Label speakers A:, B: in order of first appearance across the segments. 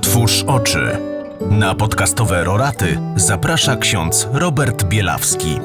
A: Otwórz oczy. Na podcastowe roraty zaprasza ksiądz Robert Bielawski.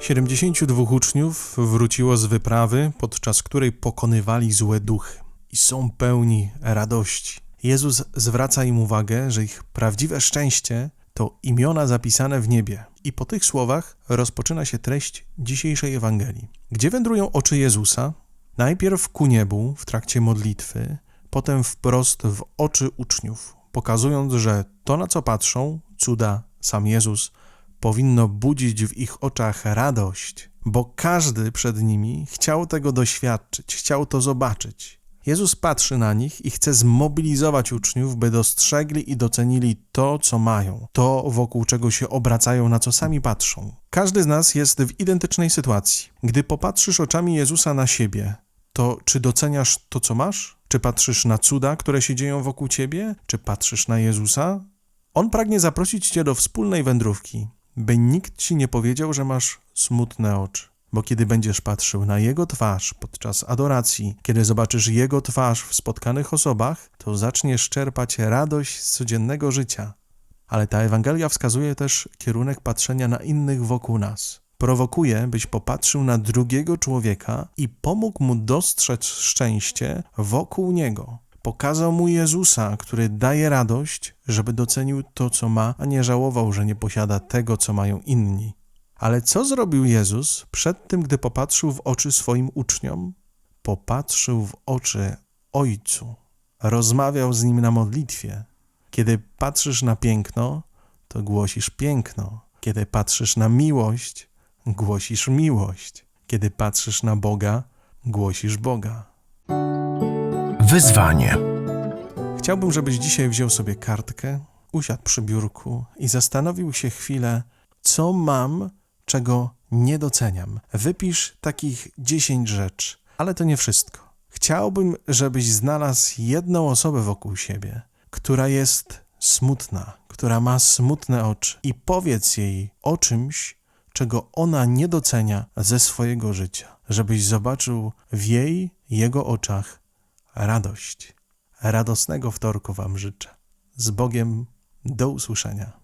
B: 72 uczniów wróciło z wyprawy, podczas której pokonywali złe duchy i są pełni radości. Jezus zwraca im uwagę, że ich prawdziwe szczęście to imiona zapisane w niebie. I po tych słowach rozpoczyna się treść dzisiejszej Ewangelii. Gdzie wędrują oczy Jezusa? Najpierw ku niebu w trakcie modlitwy, potem wprost w oczy uczniów, pokazując, że to, na co patrzą, cuda, sam Jezus, powinno budzić w ich oczach radość, bo każdy przed nimi chciał tego doświadczyć, chciał to zobaczyć. Jezus patrzy na nich i chce zmobilizować uczniów, by dostrzegli i docenili to, co mają, to wokół czego się obracają, na co sami patrzą. Każdy z nas jest w identycznej sytuacji. Gdy popatrzysz oczami Jezusa na siebie, to czy doceniasz to, co masz? Czy patrzysz na cuda, które się dzieją wokół ciebie? Czy patrzysz na Jezusa? On pragnie zaprosić cię do wspólnej wędrówki, by nikt ci nie powiedział, że masz smutne oczy. Bo kiedy będziesz patrzył na Jego twarz podczas adoracji, kiedy zobaczysz Jego twarz w spotkanych osobach, to zaczniesz czerpać radość z codziennego życia. Ale ta Ewangelia wskazuje też kierunek patrzenia na innych wokół nas. Prowokuje, byś popatrzył na drugiego człowieka i pomógł mu dostrzec szczęście wokół niego. Pokazał mu Jezusa, który daje radość, żeby docenił to, co ma, a nie żałował, że nie posiada tego, co mają inni. Ale co zrobił Jezus przed tym, gdy popatrzył w oczy swoim uczniom? Popatrzył w oczy Ojcu. Rozmawiał z nim na modlitwie. Kiedy patrzysz na piękno, to głosisz piękno. Kiedy patrzysz na miłość, głosisz miłość. Kiedy patrzysz na Boga, głosisz Boga.
A: Wyzwanie.
B: Chciałbym, żebyś dzisiaj wziął sobie kartkę, usiadł przy biurku i zastanowił się chwilę, co mam, czego nie doceniam. Wypisz takich 10 rzeczy, ale to nie wszystko. Chciałbym, żebyś znalazł jedną osobę wokół siebie, która jest smutna, która ma smutne oczy i powiedz jej o czymś, czego ona nie docenia ze swojego życia, żebyś zobaczył w jej, jego oczach radość. Radosnego wtorku Wam życzę. Z Bogiem do usłyszenia.